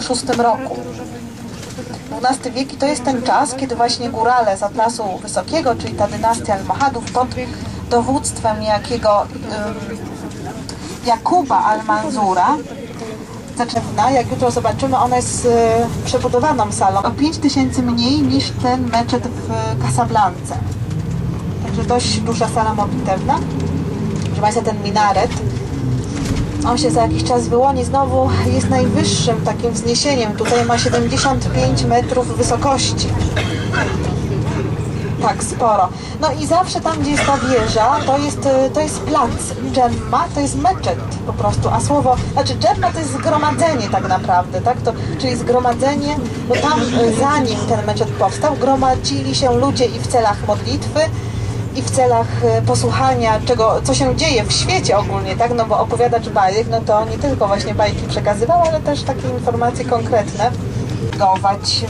VI roku. XII wiek i to jest ten czas, kiedy właśnie górale z Atlasu Wysokiego, czyli ta dynastia Almohadów pod dowództwem niejakiego ym, Jakuba Al-Manzura zaczyna, jak jutro zobaczymy, ona jest e, przebudowaną salą. O 5 tysięcy mniej niż ten meczet w Casablance. Także dość duża sala modlitewna. Proszę Państwa, ten minaret, on się za jakiś czas wyłoni. Znowu jest najwyższym takim wzniesieniem. Tutaj ma 75 metrów wysokości. Tak, sporo. No i zawsze tam, gdzie jest ta wieża, to jest, e, to jest plac. Dżemma to jest meczet po prostu, a słowo, znaczy dżemma to jest zgromadzenie tak naprawdę, tak? To, czyli zgromadzenie, bo tam e, zanim ten meczet powstał, gromadzili się ludzie i w celach modlitwy, i w celach e, posłuchania, czego, co się dzieje w świecie ogólnie, tak? No bo opowiadacz bajek, no to nie tylko właśnie bajki przekazywał, ale też takie informacje konkretne.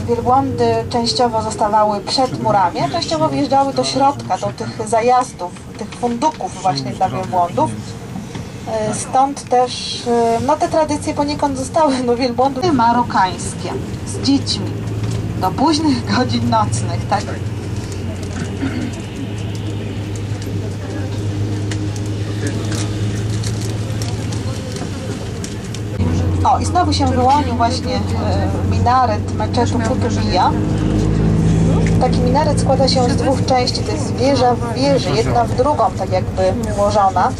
Wielbłądy częściowo zostawały przed murami, a częściowo wjeżdżały do środka, do tych zajazdów, tych funduków właśnie dla wielbłądów. E, Stąd też, e, no te tradycje poniekąd zostały, no wielbłądy marokańskie, z dziećmi, do późnych godzin nocnych, tak? I znowu się wyłonił właśnie e, minaret meczetu Kutubija. Taki minaret składa się z dwóch części. To jest wieża w wieży, jedna w drugą, tak jakby ułożona.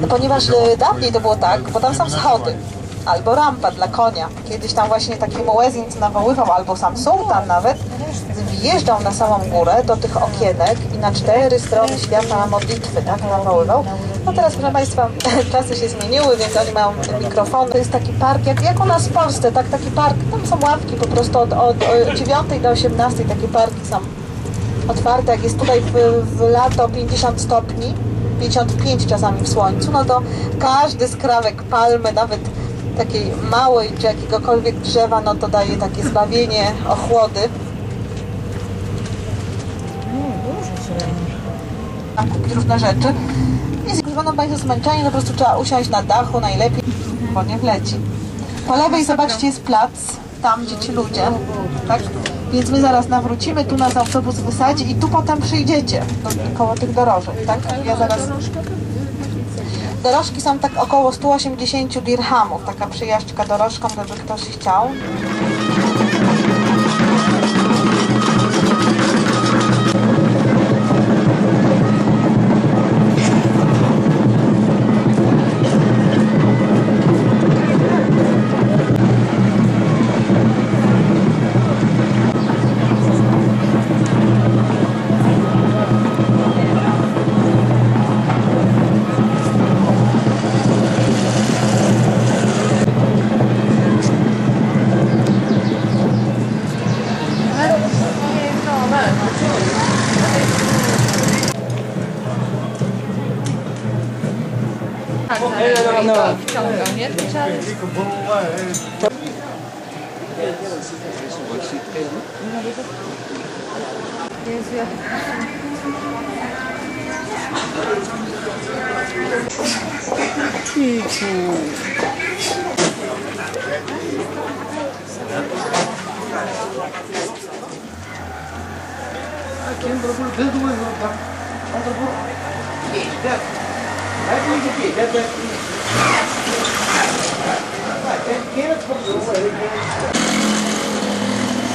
No, ponieważ e, dawniej to było tak, bo tam są schody. Albo rampa dla konia. Kiedyś tam właśnie taki muezin nawoływał, albo sam sułtan nawet, wjeżdżał na samą górę do tych okienek i na cztery strony świata modlitwy, tak, nawoływał. No teraz, proszę Państwa, czasy się zmieniły, więc oni mają mikrofony. To jest taki park, jak, jak u nas w Polsce, tak, taki park, tam są ławki po prostu od, od, od 9 do 18 takie parki są otwarte. Jak jest tutaj w, w lato 50 stopni, 55 czasami w słońcu, no to każdy skrawek palmy, nawet takiej małej czy jakiegokolwiek drzewa, no to daje takie zbawienie, ochłody. Tam kupić różne rzeczy. Jest, jak będą Państwo zmęczeni, no po prostu trzeba usiąść na dachu najlepiej, bo nie wleci. Po lewej zobaczcie jest plac, tam gdzie ci ludzie, tak? Więc my zaraz nawrócimy, tu nas autobus wysadzi i tu potem przyjdziecie, do, koło tych dorożek, tak? Ja zaraz... Dorożki są tak około 180 dirhamów, taka przyjażdżka dorożką, gdyby ktoś chciał. no. 경경에 투자를. 예수야. Aqui em Brasil, desde o ano, tá? André, Wciągał, nie? To trzeba Jezu, jak...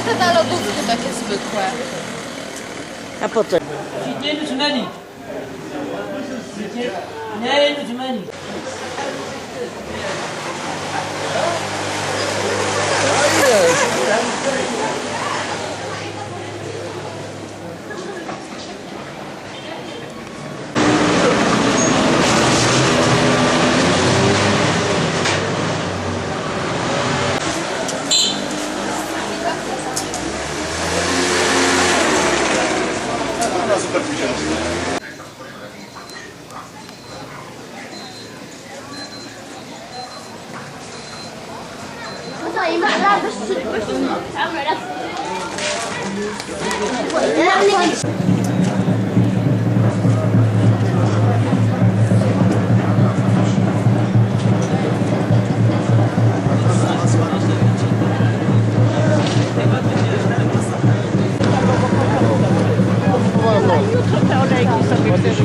Te na lodówki takie zwykłe. A potem. Nie too many. Nie too many. wszystkie Jutro pełnej, jak nie sobie chcesz.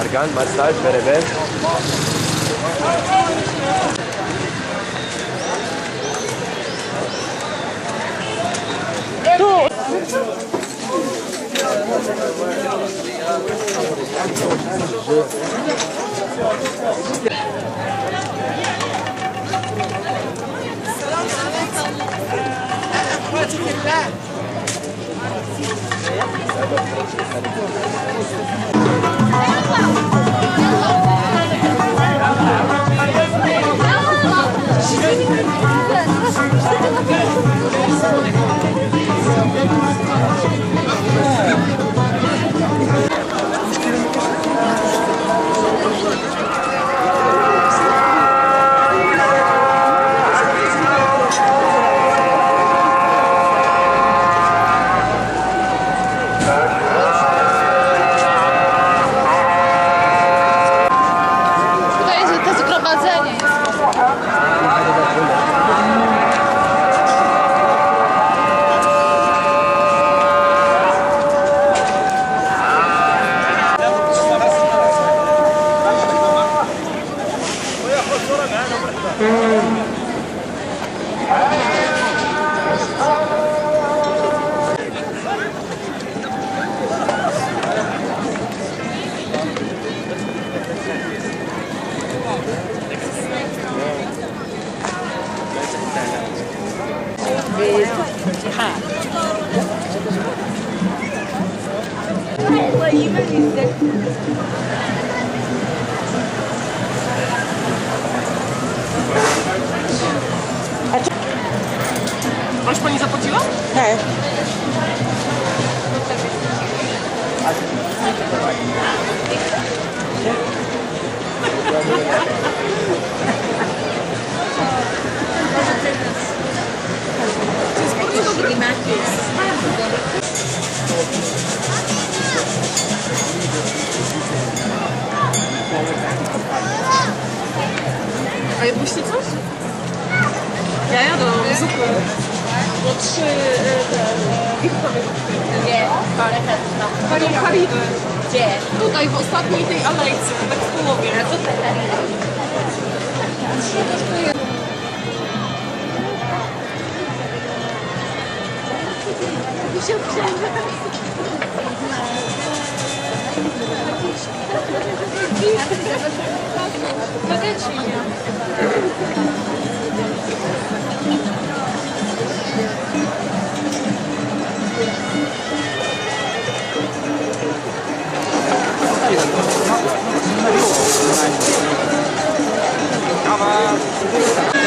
ארגן, מסאז' ברבן. Thank you. É o pau. Już pani zapłaciła? Tak. A jedliście coś? Ja jadłam zupę. Bo trzy e, te... Ich Nie, ale Panią Karibę. Gdzie? Tutaj w ostatniej tej alejce, tak w połowie. 저는사실은사귀는사귈수 있.